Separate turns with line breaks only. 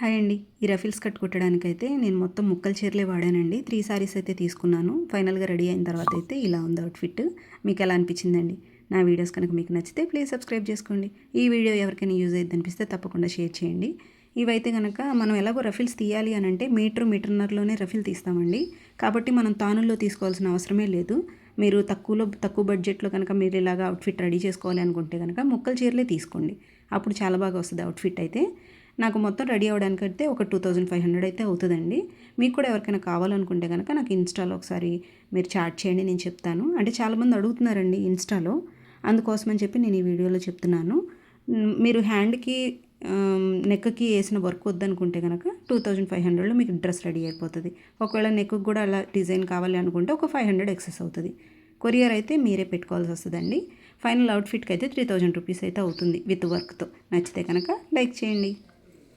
Hi అండి. ఈ ruffles cut కుట్టడానికైతే నేను మొత్తం ముక్కల చీరలే వాడానండి. త్రీ సారీస్ అయితే తీసుకున్నాను. ఫైనల్గా రెడీ అయిన తర్వాత అయితే ఇలా ఉంది అవుట్ఫిట్ మీకు ఎలా అనిపించిందండి? నా వీడియోస్ కనుక మీకు నచ్చితే ప్లీజ్ సబ్స్క్రైబ్ చేసుకోండి. ఈ వీడియో ఎవరికైనా యూజ్ అయ్యింది అనిపిస్తే తప్పకుండా షేర్ చేయండి. ఇవైతే కనుక మనం ఎలాగో రఫిల్స్ తీయాలి అని అంటే మీటర్ మీటర్నర్లోనే రఫిల్ తీస్తామండి. కాబట్టి మనం తానుల్లో తీసుకోవాల్సిన అవసరమే లేదు. మీరు తక్కువలో తక్కువ బడ్జెట్లో కనుక మీరు ఇలాగ అవుట్ఫిట్ రెడీ చేసుకోవాలి అనుకుంటే కనుక ముక్కలు చీరలే తీసుకోండి. అప్పుడు చాలా బాగా వస్తుంది అవుట్ఫిట్ అయితే. నాకు మొత్తం రెడీ అవ్వడానికి అయితే ఒక టూ థౌజండ్ ఫైవ్ హండ్రెడ్ అయితే అవుతుందండి. మీకు కూడా ఎవరికైనా కావాలనుకుంటే కనుక నాకు ఇన్స్టాలో ఒకసారి మీరు చాట్ చేయండి నేను చెప్తాను. అంటే చాలామంది అడుగుతున్నారండి ఇన్స్టాలో. అందుకోసమని చెప్పి నేను ఈ వీడియోలో చెప్తున్నాను. మీరు హ్యాండ్కి నెక్కి వేసిన వర్క్ వద్దనుకుంటే కనుక టూ థౌజండ్ ఫైవ్ హండ్రెడ్లో మీకు డ్రెస్ రెడీ అయిపోతుంది. ఒకవేళ నెక్కు కూడా అలా డిజైన్ కావాలి అనుకుంటే ఒక ఫైవ్ హండ్రెడ్ ఎక్సెస్ అవుతుంది. కొరియర్ అయితే మీరే పెట్టుకోవాల్సి వస్తుందండి. ఫైనల్ అవుట్ఫిట్కి అయితే త్రీ థౌజండ్ రూపీస్ అయితే అవుతుంది విత్ వర్క్తో. నచ్చితే కనుక లైక్ చేయండి.